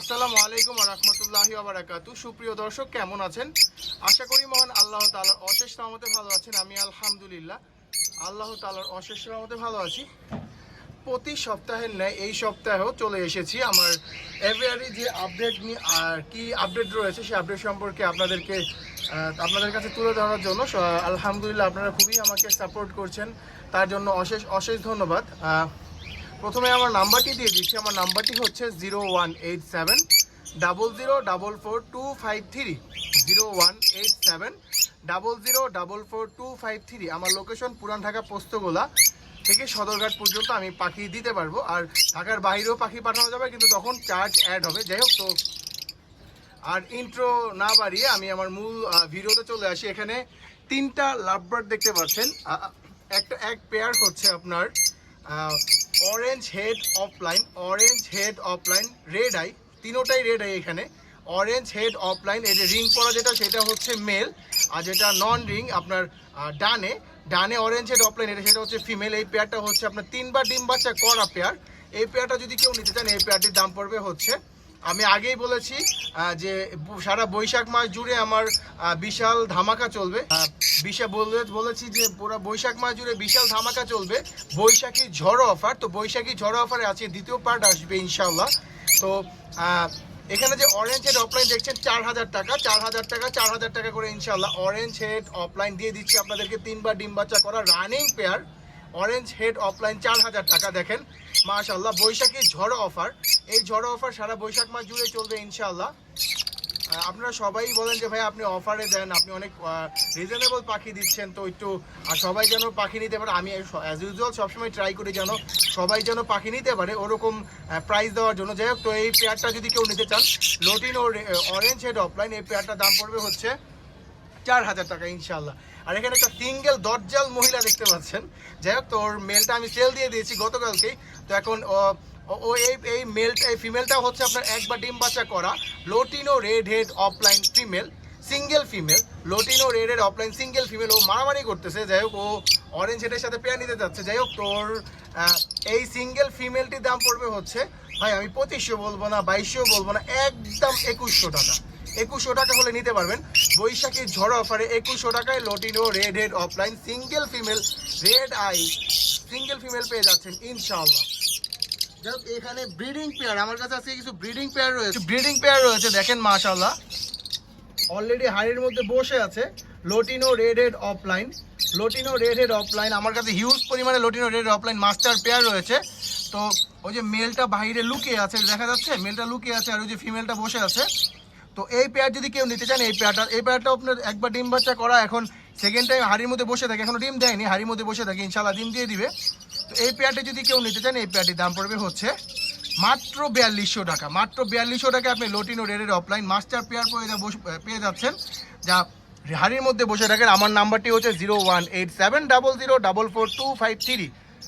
আসসালামু আলাইকুম রহমতুল্লাহি আবরাকাতু সুপ্রিয় দর্শক, কেমন আছেন? আশা করি মহান আল্লাহ তাআলার অশেষ রহমতে ভালো আছেন। আমি আলহামদুলিল্লাহ আল্লাহ তালার অশেষ রহমতে ভালো আছি। প্রতি সপ্তাহের ন্যায় এই সপ্তাহেও চলে এসেছি আমার এভরিয়ারি যে আপডেট নিয়ে আর কি আপডেট রয়েছে সেই আপডেট সম্পর্কে আপনাদেরকে আপনাদের কাছে তুলে ধরার জন্য। আলহামদুলিল্লাহ আপনারা খুবই আমাকে সাপোর্ট করছেন। তার জন্য অশেষ অশেষ ধন্যবাদ। প্রথমে আমার নাম্বারটি দিয়ে দিচ্ছি। আমার নাম্বারটি হচ্ছে zero one eight seven, double zero, double four, two five three, zero one eight seven, double zero, double four, two five three, আমার লোকেশন পুরান ঢাকা পোস্তগোলা থেকে সদরঘাট পর্যন্ত আমি পাখি দিতে পারব। আর ঢাকার বাইরেও পাখি পাঠানো যাবে, কিন্তু তখন চার্জ অ্যাড হবে। যাই হোক, তো আর ইন্ট্রো না বাড়িয়ে আমি আমার মূল ভিডিওতে চলে আসি। এখানে তিনটা লাভবার্ড দেখতে পাচ্ছেন। একটা, এক পেয়ার হচ্ছে আপনার orange head offline orange head offline red eye তিনোটাই red eye এখানে। অরেঞ্জ হেড অফলাইন এই যে রিং পরা যেটা, সেটা হচ্ছে মেল আর যেটা নন রিং আপনার ডানে ডানে অরেঞ্জ হেড অফলাইন এটা সেটা হচ্ছে ফিমেল এই পেয়ারটা হচ্ছে আপনার তিনবার ডিম বাচ্চা করা পেয়ার এই পেয়ারটা যদি কেউ নিতে চান এই পেয়ারটির দাম পড়বে হচ্ছে আমি আগেই বলেছি যে সারা বৈশাখ মাস জুড়ে আমার বিশাল ধামাকা চলবে। বিশা বলেছি যে পুরো বৈশাখ মাস জুড়ে বিশাল ধামাকা চলবে। বৈশাখী ঝড়ো অফার, তো বৈশাখী ঝড়ো অফারে আছে দ্বিতীয় পার্ট আসবে ইনশাল্লাহ তো এখানে যে অরেঞ্জ হেড অফলাইন দেখছেন, চার হাজার টাকা, চার হাজার টাকা, চার হাজার টাকা করে ইনশাল্লাহ অরেঞ্জ হেড অফলাইন দিয়ে দিচ্ছি আপনাদেরকে তিনবার ডিম বাচ্চা করা running pair orange head offline চার হাজার টাকা দেখেন। মাশাল্লাহ বৈশাখী ঝড় অফার। এই ঝড় অফার সারা বৈশাখ মাস জুড়ে চলবে ইনশাল্লাহ আপনারা সবাই বলেন যে, ভাই, আপনি অফারে দেন, আপনি অনেক রিজনেবল পাখি দিচ্ছেন, তো একটু আর সবাই যেন পাখি নিতে পারে। আমি অ্যাজ ইউজুয়াল সবসময় ট্রাই করি যেন সবাই যেন পাখি নিতে পারে, ওরকম প্রাইস দেওয়ার জন্য। যাই হোক, তো এই পেয়ারটা যদি কেউ নিতে চান লোটিন ও অরেঞ্জ হেড অফলাইন এই পেয়ারটার দাম পড়বে হচ্ছে চার হাজার টাকা ইনশাল্লাহ আর এখানে একটা সিঙ্গেল দরজাল মহিলা দেখতে পাচ্ছেন। যাই হোক, তো ওর মেলটা আমি সেল দিয়ে দিয়েছি গতকালকেই। তো এখন, ও- এই এই মেলটা এই ফিমেলটা হচ্ছে আপনার একবার ডিম বাচ্চা করা। Lutino red head offline female single female lutino red head offline single female ও মারামারি করতেছে, যাই হোক, ও অরেঞ্জ হেডের সাথে পেয়ার নিতে যাচ্ছে। যাই হোক তোর এই সিঙ্গেল ফিমেলটির দাম পড়বে হচ্ছে, ভাই আমি পঁচিশশো বলব না, বাইশশো বলব না, একদম একুশশো টাকা। একুশশো টাকা হলে নিতে পারবেন। বৈশাখীর ঝড় অফারে একুশশো টাকায় lutino red head offline single female red eye single female পেয়ে যাচ্ছেন ইনশাআল্লাহ। যাই এখানে ব্রিডিং পেয়ার আমার কাছে আজকে কিছু ব্রিডিং পেয়ার রয়েছে। ব্রিডিং পেয়ার রয়েছে দেখেন মাশাল্লাহ অলরেডি হাড়ির মধ্যে বসে আছে lutino red head offline. Lutino red head offline আমার কাছে হিউজ পরিমাণে lutino red offline master pair রয়েছে। তো ওই যে মেলটা বাইরে লুকিয়ে আছে দেখা যাচ্ছে? মেলটা লুকিয়ে আছে আর ওই যে ফিমেলটা বসে আছে। তো এই পেয়ার যদি কেউ নিতে চান, এই পেয়ারটা এই পেয়ারটা আপনার একবার ডিম বাচ্চা করা, এখন সেকেন্ড টাইম হাড়ির মধ্যে বসে থাকে, এখনও ডিম দেয়নি, হাড়ির মধ্যে বসে থাকে ইনশাল্লাহ ডিম দিয়ে দিবে। তো এই পেয়ারটা যদি কেউ নিতে চান, এই পেয়ারটির দাম পড়বে হচ্ছে মাত্র বিয়াল্লিশশো টাকা। মাত্র বিয়াল্লিশশো টাকা আপনি লোটিনো রেডের অফলাইন মাস্টার পেয়ার পেয়ে যাচ্ছেন। যা হাড়ির মধ্যে বসে থাকেন, আমার নাম্বারটি হচ্ছে zero one eight seven double zero double four two five three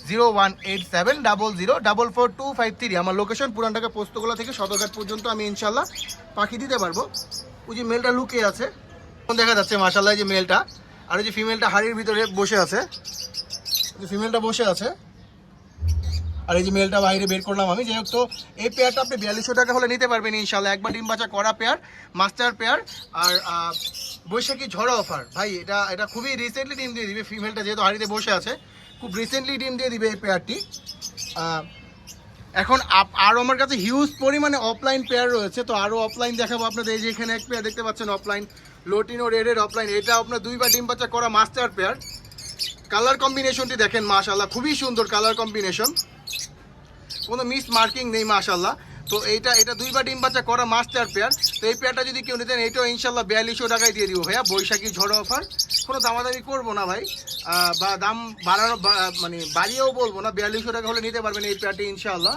zero one eight seven double zero double four two five three আমার লোকেশন পুরান ঢাকা পোস্তগোলা থেকে সদরঘাট পর্যন্ত আমি ইনশাল্লাহ পাখি দিতে পারব। ওই যে মেলটা লুকিয়ে আছে। দেখা যাচ্ছে মাসাল্লাহ যে মেলটা আর ওই যে ফিমেলটা হাড়ির ভিতরে বসে আছে। যে ফিমেলটা বসে আছে। আর এই যে মেলটা বাইরে বের করলাম আমি। যাই হোক, তো এই পেয়ারটা আপনি বিয়াল্লিশশো টাকা হলে নিতে পারবেন ইনশাল্লাহ একবার ডিম বাচ্চা করা পেয়ার মাস্টার পেয়ার আর বৈশাখী ঝড়া অফার। ভাই, এটা এটা খুবই রিসেন্টলি ডিম দিয়ে দিবে। ফিমেলটা যেহেতু হাড়িতে বসে আছে। খুব রিসেন্টলি ডিম দিয়ে দিবে এই পেয়ারটি। এখন আরও আমার কাছে হিউজ পরিমাণে অফলাইন পেয়ার রয়েছে, তো আরও অফলাইন দেখাবো আপনাদের। এই যে এখানে এক পেয়ার দেখতে পাচ্ছেন অফলাইন লোটিনো রেডের অফলাইন এটা আপনার দুইবার ডিম বাচ্চা করা মাস্টার পেয়ার। কালার কম্বিনেশনটি দেখেন মাশাল্লাহ খুবই সুন্দর কালার কম্বিনেশন কোনো মিস মার্কিং নেই মাশাল্লাহ তো এইটা, এটা দুইবার ডিম বাচ্চা করা মাস্টার পেয়ার। তো এই পেয়ারটা যদি কেউ নিতেন, এইটাও ইনশাল্লাহ বিয়াল্লিশশো টাকায় দিয়ে দিব। ভাইয়া, বৈশাখী ঝড় অফার। কোনো দামাদামি করব না ভাই। বা দাম বাড়ানো মানে বাড়িয়েও বলব না, বিয়াল্লিশশো টাকা হলে নিতে পারবেন এই পেয়ারটি ইনশাল্লাহ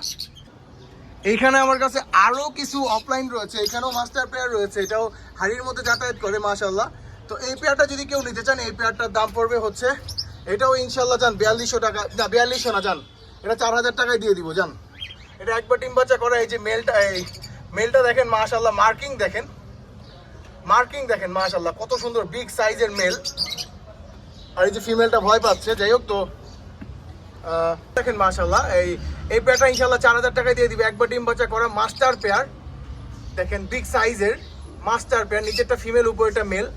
এইখানে আমার কাছে আরও কিছু অফলাইন রয়েছে, এখানেও মাস্টার পেয়ার রয়েছে, এটাও হাড়ির মধ্যে যাতায়াত করে মাশাল্লাহ তো এই পেয়ারটা যদি কেউ নিতে চান, এই পেয়ারটার দাম পড়বে হচ্ছে, এটাও ইনশাল্লাহ যান, বিয়াল্লিশশো টাকা, না, বিয়াল্লিশশো না যান, এটা চার হাজার টাকায় দিয়ে দিব, যান। এটা একবার ডিম বাচ্চা করা, এই যে মেলটা এই মেলটা দেখেন মাশাল্লাহ মার্কিং দেখেন। মার্কিং দেখেন মাশাল্লাহ কত সুন্দর, বিগ সাইজের মেল। আর এই যে ফিমেলটা ভয় পাচ্ছে, যাই হোক তো দেখেন মাশাল্লাহ এই এই পেয়ারটা ইনশাল্লাহ চার হাজার টাকায় দিয়ে দিবে। একবার ডিম বাচ্চা করা মাস্টার পেয়ার। দেখেন, বিগ সাইজের মাস্টার পেয়ার, নিচেরটা ফিমেল উপরেটা মেল।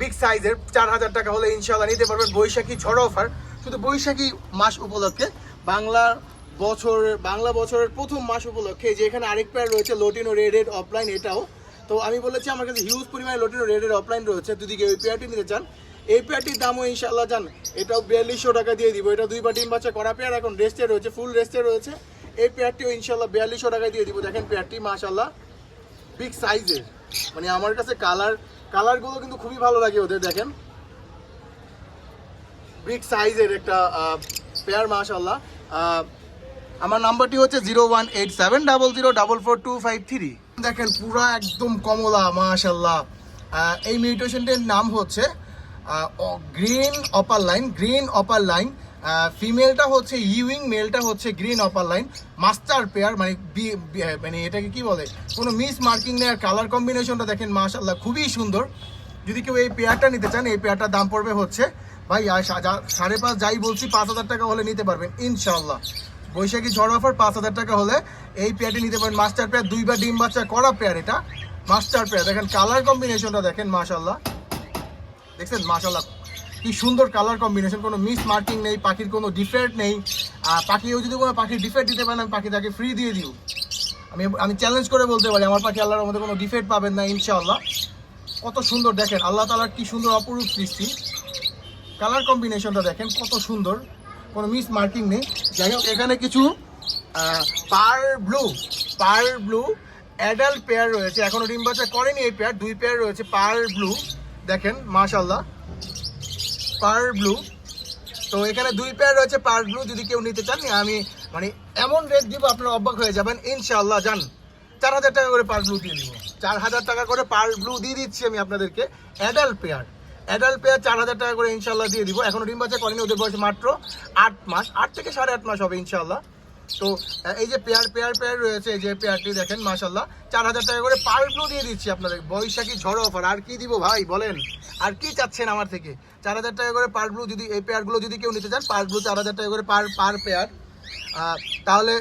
বিগ সাইজের, চার হাজার টাকা হলে ইনশাল্লাহ নিতে পারবেন বৈশাখী ঝড় অফার। শুধু বৈশাখী মাস উপলক্ষে, বাংলার বছরের, বাংলা বছরের প্রথম মাস উপলক্ষে যে এখানে আরেক পেয়ার রয়েছে লোটিনো রেড রেড অফলাইন এটাও তো আমি বলেছি, আমার কাছে হিউজ পরিমাণে লোটিনো রেড রেড অফলাইন রয়েছে। যদি কেউ এই পেয়ারটি নিতে চান, এই পেয়ারটির দামও ইনশাল্লাহ জান, এটাও বিয়াল্লিশশো টাকা দিয়ে দিব। এটা দুই বা বাচ্চা করা পেয়ার এখন রেস্টে রয়েছে ফুল রেস্টে রয়েছে। এই পেয়ারটিও ইনশাল্লাহ বিয়াল্লিশশো টাকা দিয়ে দিব। দেখেন পেয়ারটি মাশাল্লাহ বিগ সাইজের মানে আমার কাছে কালার কালারগুলো কিন্তু খুবই ভালো লাগে ওদের, দেখেন। বিগ সাইজের একটা পেয়ার মাশাল্লাহ আমার নাম্বারটি হচ্ছে zero one eight seven double zero double four two five three দেখেন, পুরো একদম কমলা মাশাল্লাহ এই মিউটেশনটির নাম হচ্ছে green upper line, green upper line. ফিমেলটা হচ্ছে ইউইং, মেলটা হচ্ছে green upper line. Master pair মানে মানে এটাকে কি বলে? কোনো মিস মার্কিং নেই আর কালার কম্বিনেশনটা দেখেন মাশাল্লাহ খুবই সুন্দর। যদি কেউ এই পেয়ারটা নিতে চান, এই পেয়ারটার দাম পড়বে হচ্ছে, ভাই সাড়ে পাঁচ, যাই বলছি, পাঁচ হাজার টাকা হলে নিতে পারবেন ইনশাল্লাহ বৈশাখী ঝড় অফার পাঁচ হাজার টাকা হলে এই পেয়ারটি নিতে পারেন মাস্টার পেয়ার, দুই বা ডিম বাচ্চা করা পেয়ার এটা। মাস্টার পেয়ার, দেখেন কালার কম্বিনেশনটা দেখেন মাশাল্লাহ দেখছেন? মাশাল্লাহ কি সুন্দর কালার কম্বিনেশন, কোনো মিস মার্কিং নেই, পাখির কোনো ডিফেক্ট নেই। আর পাখিও যদি কোনো পাখির ডিফেক্ট দিতে পারেন, আমি পাখি তাকে ফ্রি দিয়ে দিও। আমি আমি চ্যালেঞ্জ করে বলতে পারি, আমার পাখি আল্লাহর মধ্যে কোনো ডিফেক্ট পাবেন না, ইনশাআল্লাহ। কত সুন্দর, দেখেন, আল্লাহ তালার কি সুন্দর অপরূপ সৃষ্টি। কালার কম্বিনেশনটা দেখেন, কত সুন্দর। কোনো মিস মার্কিং নেই। যাই হোক, এখানে কিছু pair blue pair blue adult pair রয়েছে। এখনও ডিম বাচ্চা করেনি এই পেয়ার দুই পেয়ার রয়েছে, পার ব্লু। দেখেন মাশাল্লাহ পার ব্লু। তো এখানে দুই পেয়ার রয়েছে, পার ব্লু, যদি কেউ নিতে চান, আমি মানে এমন রেট দিব, আপনারা অবাক হয়ে যাবেন। ইনশাআল্লাহ, যান। চার হাজার টাকা করে পার ব্লু দিয়ে দিব। চার হাজার টাকা করে পার ব্লু দিয়ে দিচ্ছি আমি আপনাদেরকে অ্যাডাল্ট পেয়ার অ্যাডাল্ট পেয়ার চার হাজার টাকা করে ইনশাল্লাহ দিয়ে দিব। এখনও ডিম বাচ্চা করেনি, ওদের বয়স মাত্র আট মাস। আট থেকে সাড়ে আট মাস হবে ইনশাল্লাহ তো এই যে পেয়ার পেয়ার পেয়ার রয়েছে, এই যে পেয়ারটি দেখেন মাশাল্লাহ চার হাজার টাকা করে পার ব্লু দিয়ে দিচ্ছি আপনাদের। বৈশাখী ঝড় অফার। আর কি দিব ভাই, বলেন? আর কি চাচ্ছেন আমার থেকে? চার হাজার টাকা করে পার ব্লু যদি, এই পেয়ারগুলো যদি কেউ নিতে চান পার ব্লু চার হাজার টাকা করে পার পার পেয়ার তাহলে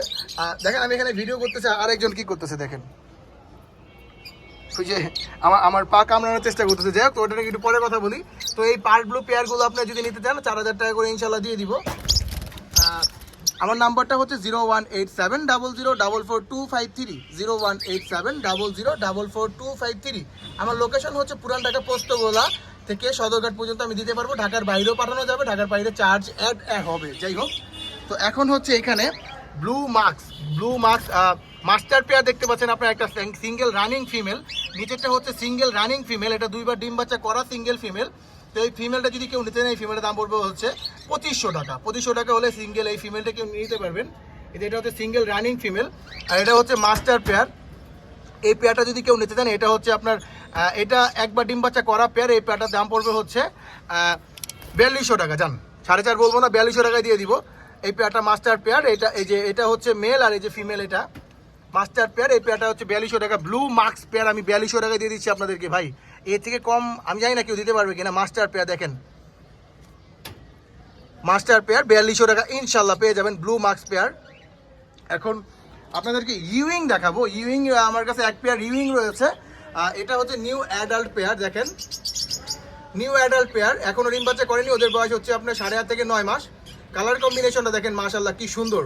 দেখেন, আমি এখানে ভিডিও করতেছি আরেকজন কি করতেছে, দেখেন। ওই যে আমার আমার পা কামড়ানোর চেষ্টা করতেছে। যাই হোক, তো ওটা নিয়ে একটু পরে কথা বলি। তো এই পার্ট ব্লু পেয়ারগুলো আপনি যদি নিতে চান, চার হাজার টাকা করে ইনশাল্লাহ দিয়ে দিব। আমার নাম্বারটা হচ্ছে zero one eight seven double zero double four two five three. Zero one eight seven double zero double four two five three. আমার লোকেশন হচ্ছে পুরান ঢাকা পোস্তগোলা থেকে সদরঘাট পর্যন্ত আমি দিতে পারব। ঢাকার বাইরেও পাঠানো যাবে, ঢাকার বাইরে চার্জ অ্যাড হবে। যাই হোক, তো এখন হচ্ছে এখানে blue marks blue marks master pair দেখতে পাচ্ছেন আপনার একটা সিঙ্গেল রানিং ফিমেল নিচেরটা হচ্ছে সিঙ্গেল রানিং ফিমেল এটা দুইবার ডিম বাচ্চা করা সিঙ্গেল ফিমেল তো এই ফিমেলটা যদি কেউ নিতে নেয় ফিমেলের দাম পড়বে হচ্ছে পঁচিশশো টাকা। পঁচিশশো টাকা হলে সিঙ্গেল এই ফিমেলটা কেউ নিতে পারবেন। এটা হচ্ছে সিঙ্গেল রানিং ফিমেল আর এটা হচ্ছে মাস্টার পেয়ার। এই পেয়ারটা যদি কেউ নিতে চান, এটা হচ্ছে আপনার এটা একবার ডিম বাচ্চা করা পেয়ার, এই পেয়ারটার দাম পড়বে হচ্ছে বিয়াল্লিশশো টাকা। জান, সাড়ে চার বলব না, বিয়াল্লিশশো টাকায় দিয়ে দিব। এই পেয়ারটা মাস্টার পেয়ার, এটা, এই যে, এটা হচ্ছে মেল আর এই যে ফিমেল এটা। মাস্টার পেয়ার, এই পেয়ারটা হচ্ছে বিয়াল্লিশশো টাকা। ব্লু মার্কস পেয়ার আমি বিয়াল্লিশশো টাকা দিয়ে দিচ্ছি আপনাদেরকে, ভাই। এর থেকে কম আমি জানি না কেউ দিতে পারবে কিনা। মাস্টার পেয়ার দেখেন। মাস্টার পেয়ার বিয়াল্লিশশো টাকা, ইনশাল্লাহ পেয়ে যাবেন ব্লু মার্কস পেয়ার। এখন আপনাদেরকে ইউইং দেখাবো। ইউইং আমার কাছে এক পেয়ার ইউইং রয়েছে। এটা হচ্ছে নিউ অ্যাডাল্ট পেয়ার, দেখেন। নিউ অ্যাডাল্ট পেয়ার, এখনও ডিম বাচ্চা করেনি। ওদের বয়স হচ্ছে আপনার সাড়ে আট থেকে নয় মাস। কালার কম্বিনেশনটা দেখেন, মাশাল্লাহ, কি সুন্দর।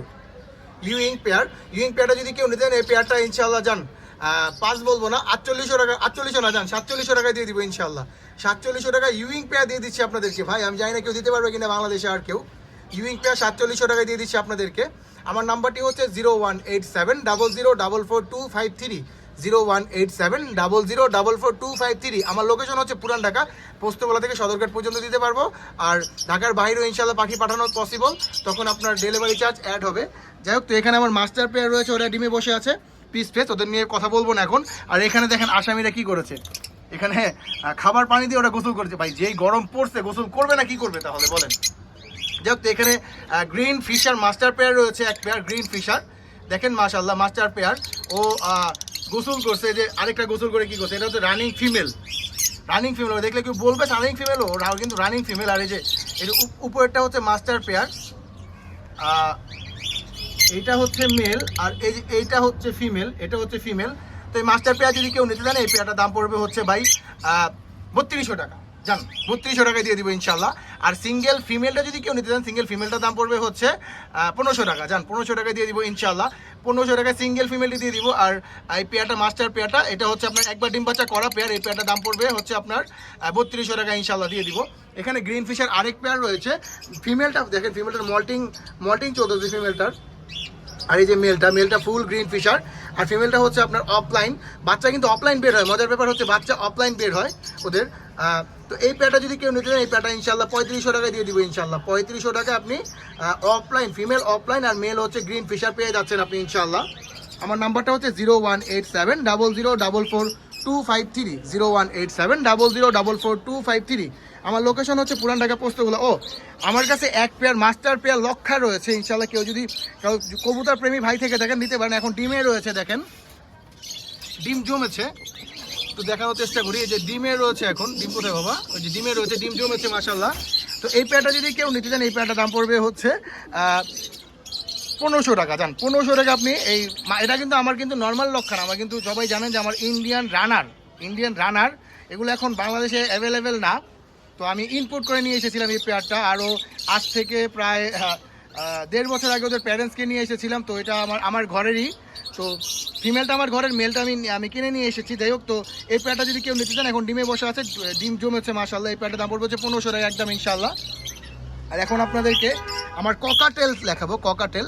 ইউইং পেয়ার ইউইং পেয়ারটা যদি কেউ নিতেন এই পেয়ারটা ইনশাল্লাহ যান। পাঁচ বলব না, আটচল্লিশশো টাকা, আটচল্লিশশো না যান, সাতচল্লিশশো টাকায় দিয়ে দিব ইনশাল্লাহ সাতচল্লিশশো টাকা ইউইং পেয়ার দিয়ে দিচ্ছি আপনাদেরকে। ভাই, আমি জানি না কেউ দিতে পারবে কিনা, বাংলাদেশে আর কেউ। ইউইং পেয়ার সাতচল্লিশশো টাকায় দিয়ে দিচ্ছি আপনাদেরকে। আমার নাম্বারটি হচ্ছে zero one eight seven, double zero, double four, two five three. Zero one eight seven double zero double four two five three. আমার লোকেশন হচ্ছে পুরান ঢাকা। পোস্তগোলা থেকে সদরঘাট পর্যন্ত দিতে পারব। আর ঢাকার বাইরেও ইনশাল্লাহ পাখি পাঠানো পসিবল তখন আপনার ডেলিভারি চার্জ অ্যাড হবে। যাই হোক, তো এখানে আমার মাস্টার প্লেয়ার রয়েছে, ওরা ডিমে বসে আছে। পিস ফেস ওদের নিয়ে কথা বলব না এখন। আর এখানে দেখেন আসামিরা কি করেছে। এখানে খাবার পানি দিয়ে ওরা গোসল করেছে। ভাই, যেই গরম পড়ছে, গোসল করবে না কি করবে তাহলে, বলেন। যাই হোক, তো এখানে গ্রিন ফিশার মাস্টার পেয়ার রয়েছে, এক পেয়ার গ্রিন ফিশার দেখেন মাশাল্লাহ মাস্টার পেয়ার ও গোসল করছে যে আরেকটা গোসল করে কি করছে, এটা হচ্ছে রানিং ফিমেল রানিং ফিমেল দেখলে কেউ বলবে রানিং ফিমেল ও কিন্তু রানিং ফিমেল আর এই যে এটা উপ- উপরেরটা হচ্ছে মাস্টার পেয়ার এইটা হচ্ছে মেল আর এই যে এইটা হচ্ছে ফিমেল এটা হচ্ছে ফিমেল তো এই মাস্টার পেয়ার যদি কেউ নিতে জানে, এই পেয়ারটার দাম পড়বে হচ্ছে ভাই বত্রিশশো টাকা। জান, বত্রিশশো টাকায় দিয়ে দিব ইনশাল্লাহ। আর সিঙ্গেল ফিমেলটা যদি কেউ নিতে চান সিঙ্গেল ফিমেলটার দাম পড়বে হচ্ছে পনেরোশো টাকা। জান, পনেরোশো টাকায় দিয়ে দিব ইনশাল্লাহ। পনেরোশো টাকায় সিঙ্গেল ফিমেলটি দিয়ে দিব। আর এই পেয়ারটা মাস্টার পেয়ারটা, এটা হচ্ছে আপনার একবার ডিম বাচ্চা করা পেয়ার, এই পেয়ারটার দাম পড়বে হচ্ছে আপনার বত্রিশশো টাকা ইনশাল্লাহ দিয়ে দিব। এখানে গ্রিন ফিশার আরেক পেয়ার রয়েছে। ফিমেলটা দেখেন ফিমেলটার মল্টিং মল্টিং চলতেছে ফিমেলটার আর এই যে মেলটা মেলটা ফুল গ্রিন ফিশার আর ফিমেলটা হচ্ছে আপনার অফলাইন বাচ্চা কিন্তু অফলাইন বের হয়, মজার ব্যাপার হচ্ছে বাচ্চা অফলাইন বের হয় ওদের। তো এই প্যাটা যদি কেউ নিতে চান এই প্যাটা ইনশাল্লাহ পঁয়ত্রিশশো টাকায় দিয়ে দিব ইনশাল্লাহ পঁয়ত্রিশশো টাকা আপনি অফলাইন ফিমেল অফলাইন আর মেল হচ্ছে গ্রিন ফিশার পেয়ে যাচ্ছেন আপনি ইনশাল্লাহ আমার নাম্বারটা হচ্ছে zero one eight seven double zero double four two five three zero one eight seven zero double four two five three আমার লোকেশন হচ্ছে পুরান ঢাকা পোস্তগুলো ও, আমার কাছে এক পেয়ার মাস্টার পেয়ার, লক্ষা রয়েছে ইনশাল্লাহ কেউ যদি কবুতর প্রেমী ভাই থেকে দেখেন, নিতে পারেন। এখন ডিমে রয়েছে, দেখেন। ডিম জমেছে। তো দেখানোর চেষ্টা করি, এই যে ডিমে রয়েছে এখন, ডিম কোথায় বাবা? ওই যে ডিমে রয়েছে, ডিম জমেছে মাসাল্লাহ তো এই পেয়ারটা যদি কেউ নিতে চান, এই পেয়ারটার দাম পড়বে হচ্ছে পনেরোশো টাকা, জান, পনেরোশো টাকা আপনি এই এটা কিন্তু আমার কিন্তু নর্মাল লক্ষণ, আমার কিন্তু সবাই জানেন যে আমার ইন্ডিয়ান রানার ইন্ডিয়ান রানার এগুলো এখন বাংলাদেশে অ্যাভেলেবেল না। তো আমি ইনপুট করে নিয়ে এসেছিলাম এই পেয়ারটা আরও আজ থেকে প্রায় দেড় বছর আগে ওদের প্যারেন্টসকে নিয়ে এসেছিলাম, তো এটা আমার আমার ঘরেরই। তো ফিমেলটা আমার ঘরের মেলটা আমি আমি কিনে নিয়ে এসেছি। যাই হোক, তো এই পেয়ারটা যদি কেউ নিতে চান, এখন ডিমে বসে আছে, ডিম জমেছে মাসাল্লাহ এই পেয়ারটার দাম পড়বে হচ্ছে পনেরোশো টাকা একদম ইনশাল্লাহ আর এখন আপনাদেরকে আমার ককাটেল দেখাবো ককাটেল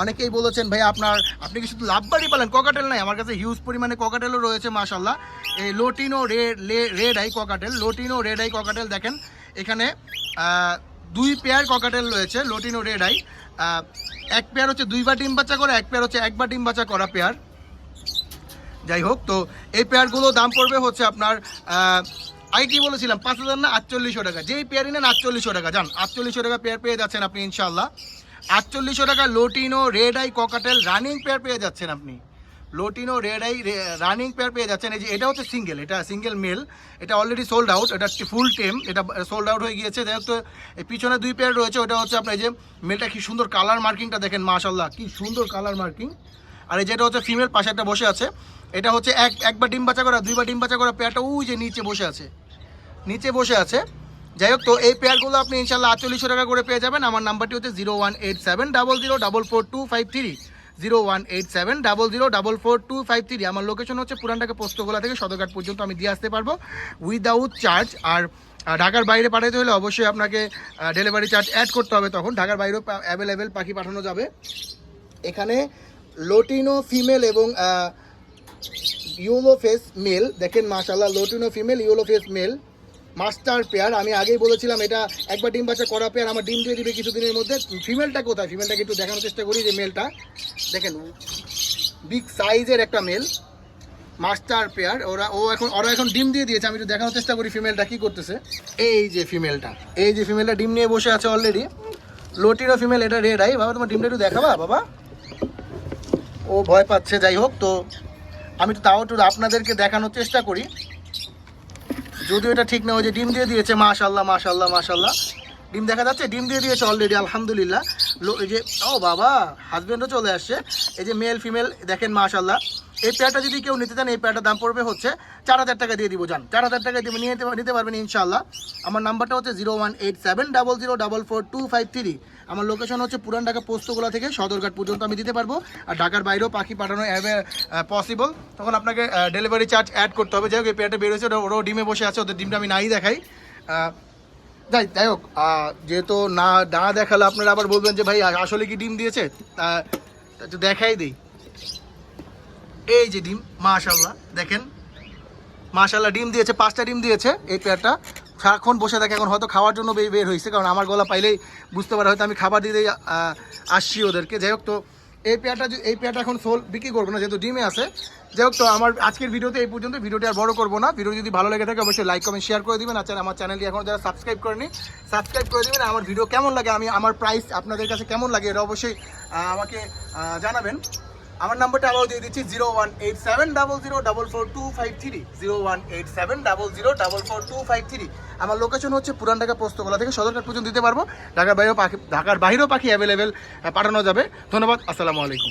অনেকেই বলেছেন, ভাই, আপনার, আপনি কি শুধু লাভবাড়ি পালেন? ককাটেল নাই। আমার কাছে হিউজ পরিমাণে ককাটেলও রয়েছে মাশাল্লাহ এই lutino red red eye cockatiel lutino red eye cockatiel দেখেন। এখানে দুই পেয়ার ককাটেল রয়েছে লোটিনো রেড আই এক পেয়ার হচ্ছে দুইবার ডিম বাচ্চা করা, এক পেয়ার হচ্ছে একবার ডিম বাচ্চা করা পেয়ার যাই হোক, তো এই পেয়ারগুলো দাম পড়বে হচ্ছে আপনার আই কি বলেছিলাম? পাঁচ হাজার না আটচল্লিশশো টাকা। যেই পেয়ারই নেন আটচল্লিশশো টাকা, যান। আটচল্লিশশো টাকা পেয়ার পেয়ে যাচ্ছেন আপনি ইনশাল্লাহ আটচল্লিশশো টাকা lutino red eye cockatiel running pair পেয়ে যাচ্ছেন আপনি। Lutino red eye running pair পেয়ে যাচ্ছেন। এই যে এটা হচ্ছে সিঙ্গেল, এটা সিঙ্গেল মেল, এটা অলরেডি সোল্ড আউট এটা ফুল টেম এটা সোল্ড আউট হয়ে গিয়েছে। যাই হোক, তো এই পিছনে দুই পেয়ার রয়েছে, ওটা হচ্ছে আপনার যে মেলটা কি সুন্দর কালার মার্কিংটা দেখেন মাশাল্লাহ কি সুন্দর কালার মার্কিং আর এই যেটা হচ্ছে ফিমেল পাশে একটা বসে আছে। এটা হচ্ছে এক একবার ডিম বাচ্চা করা, দুইবার ডিম বাচ্চা করা পেয়ারটা ওই যে নিচে বসে আছে। নিচে বসে আছে। যাই হোক, তো এই পেয়ারগুলো আপনি ইনশাল্লাহ আটচল্লিশশো টাকা করে পেয়ে যাবেন। আমার নাম্বারটি হচ্ছে zero one eight seven double zero double four two five three. Zero one eight seven double zero double four two five three. আমার লোকেশন হচ্ছে পুরান ঢাকা পোস্তগোলা থেকে সদরঘাট পর্যন্ত আমি দিয়ে আসতে পারব উইদাউট চার্জ আর ঢাকার বাইরে পাঠাতে হলে অবশ্যই আপনাকে ডেলিভারি চার্জ অ্যাড করতে হবে তখন। ঢাকার বাইরেও অ্যাভেলেবেল পাখি পাঠানো যাবে। এখানে লোটিনো ফিমেল এবং ইউলো ফেস মেল দেখেন মাশাল্লাহ lutino female yellow face male master pair, আমি আগেই বলেছিলাম এটা একবার ডিম বাচ্চা করা পেয়ার, আমার ডিম দিয়ে দিবে কিছুদিনের মধ্যে। ফিমেলটা কোথায়? ফিমেলটাকে একটু দেখানোর চেষ্টা করি যে মেলটা। দেখেন, বিগ সাইজের একটা মেল, মাস্টার পেয়ার। ওরা, ও এখন, ওরা এখন ডিম দিয়ে দিয়েছে, আমি একটু দেখানোর চেষ্টা করি ফিমেলটা কি করতেছে। এই যে ফিমেলটা, এই যে ফিমেলটা ডিম নিয়ে বসে আছে অলরেডি লোটিরও ফিমেল, এটা রেড আই বাবা, তোমার ডিমটা একটু দেখাবা, বাবা। ও ভয় পাচ্ছে, যাই হোক, তো আমি তো তাও একটু আপনাদেরকে দেখানোর চেষ্টা করি। যদিও এটা ঠিক না, ওই যে ডিম দিয়ে দিয়েছে মাশাল্লাহ মাশাল্লাহ মাশাল্লাহ ডিম দেখা যাচ্ছে, ডিম দিয়ে দিয়েছে অলরেডি আলহামদুলিল্লাহ। এই যে, ও বাবা হাজবেন্ডও চলে আসছে। এই যে মেল ফিমেল দেখেন মাশাল্লাহ এই পেয়ারটা যদি কেউ নিতে চান, এই পেয়ারটার দাম পড়বে হচ্ছে চার হাজার টাকা দিয়ে দিব যান চার হাজার টাকা দিয়ে নিয়ে নিতে পারবেন ইনশাল্লাহ আমার নাম্বারটা হচ্ছে zero one eight seven double zero double four two five three আমার লোকেশন হচ্ছে পুরান ঢাকা পোস্তগোলা থেকে সদরঘাট পর্যন্ত আমি দিতে পারব। আর ঢাকার বাইরেও পাখি পাঠানো পসিবল তখন আপনাকে ডেলিভারি চার্জ অ্যাড করতে হবে। যাই হোক, এই পেয়ারটা বেরোচ্ছে ওরা ওরাও ডিমে বসে আছে, ওদের ডিমটা আমি নাই দেখাই। যাই যাই হোক যেহেতু না না দেখালে আপনারা আবার বলবেন যে, ভাই আসলে কি ডিম দিয়েছে? তা দেখাই দিই। এই যে ডিম মাশাল্লাহ দেখেন। মাশাল্লাহ ডিম দিয়েছে, পাঁচটা ডিম দিয়েছে এই পেয়ারটা সারাক্ষণ বসে থাকে এখন হয়তো খাওয়ার জন্য বের হয়েছে কারণ আমার গলা পাইলেই বুঝতে পারে হয়তো আমি খাবার আহ, আসছি ওদেরকে। যাই হোক তো এই পেয়ারটা এই পেয়ারটা এখন সোল বিক্রি করব না যেহেতু ডিমে আছে। যাই হোক তো আমার আজকের ভিডিওতে এই পর্যন্ত ভিডিওটি আর বড় করব না। ভিডিও যদি ভালো লেগে থাকে অবশ্যই লাইক কমেন্ট শেয়ার করে দিবেন। আচ্ছা আমার চ্যানেলটি এখন যারা সাবস্ক্রাইব করেনি সাবস্ক্রাইব করে দিবেন। আমার ভিডিও কেমন লাগে আমি আমার প্রাইস আপনাদের কাছে কেমন লাগে এটা অবশ্যই আমাকে জানাবেন। আমার নাম্বারটা আবারও দিয়ে দিচ্ছি zero one eight seven double zero double four two five three zero one eight seven double zero double four two five three আমার লোকেশন হচ্ছে পুরান ঢাকা পোস্তকলা থেকে সদরঘাট পর্যন্ত দিতে পারব। ঢাকার বাইরেও পাখি ঢাকার বাইরেও পাখি অ্যাভেলেবেল পাঠানো যাবে। ধন্যবাদ, আসসালামু আলাইকুম।